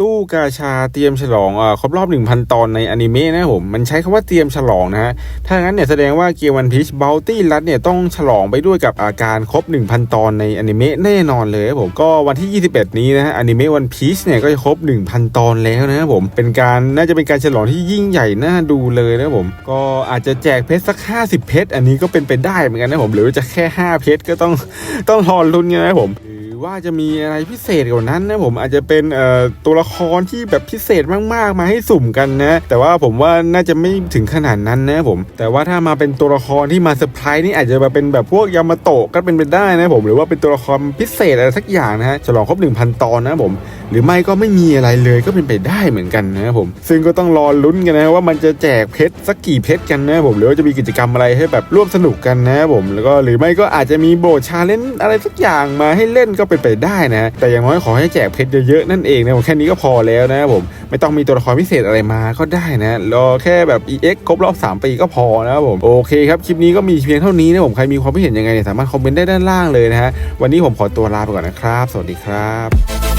ตู้กาชาเตรียมฉลองอครบรอบ 1,000 ตอนในอนิเมะนะผม มันใช้คำว่าเตรียมฉลองนะฮะ ถ้างั้นเนี่ยแสดงว่าเกียร์วันพีชบัลตี้รัดเนี่ยต้องฉลองไปด้วยกับอาการครบ 1,000 ตอนในอนิเมะแน่นอนเลยผมก็วันที่ 21 นี้นะฮะอนิเมะวันพีชเนี่ยก็จะครบ 1,000 ตอนแล้วนะครับผมเป็นการน่าจะเป็นการฉลองที่ยิ่งใหญ่น่าดูเลยนะผม ก็อาจจะแจกเพชรสัก 50 เพชรอันนี้ก็เป็นไปได้เหมือนกันนะผมหรือว่าจะแค่ 5 เพชรก็ต้องต้องรอลุ้นกันนะครับผมหรื ว่าจะมีอะไรพิเศษกว่านั้นนะผมอาจจะเป็นเอ่อตัวละครที่แบบพิเศษมากๆ มาให้สุ่มกันนะ แต่ว่าผมว่าน่าจะไม่ถึงขนาดนั้นนะผม แต่ว่าถ้ามาเป็นตัวละครที่มาเซอร์ไพรส์นี่อาจจะมาเป็นแบบพวกยามาโตะก็เป็นไปได้นะผมหรือว่าเป็นตัวละครพิเศษอะไรสักอย่างนะฮะฉลองครบ 1,000 ตอนนะผมหรือไม่ก็ไม่มีอะไรเลยก็เป็นไปได้เหมือนกันนะครับผมซึ่งก็ต้องรอลุ้นกันนะว่ามันจะแจกเพชรสักกี่เพชรกันนะผมหรือว่าจะมีกิจกรรมอะไรให้แบบร่วมสนุกกันนะครับผมแล้วก็หรือไม่ก็อาจจะมีโบชาเลนจ์อะไรสักอย่างมาให้เล่นก็เป็นไปได้นะ แต่อย่างน้อยขอให้แจกเพชรเยอะๆนั่นเองนะผมแค่นี้ก็พอแล้วนะครับผมไม่ต้องมีตัวละครพิเศษอะไรมาก็ได้นะรอแค่แบบ EX ครบรอบ 3 ปีก็พอนะครับผมโอเคครับคลิปนี้ก็มีเพียงเท่านี้นะผมใครมีความคิดเห็นยังไงเนี่ยสามารถคอมเมนต์ได้ด้านล่างเลยนะฮะวันนี้ผมขอตัวลาไปก่อนนะครับ สวัสดีครับ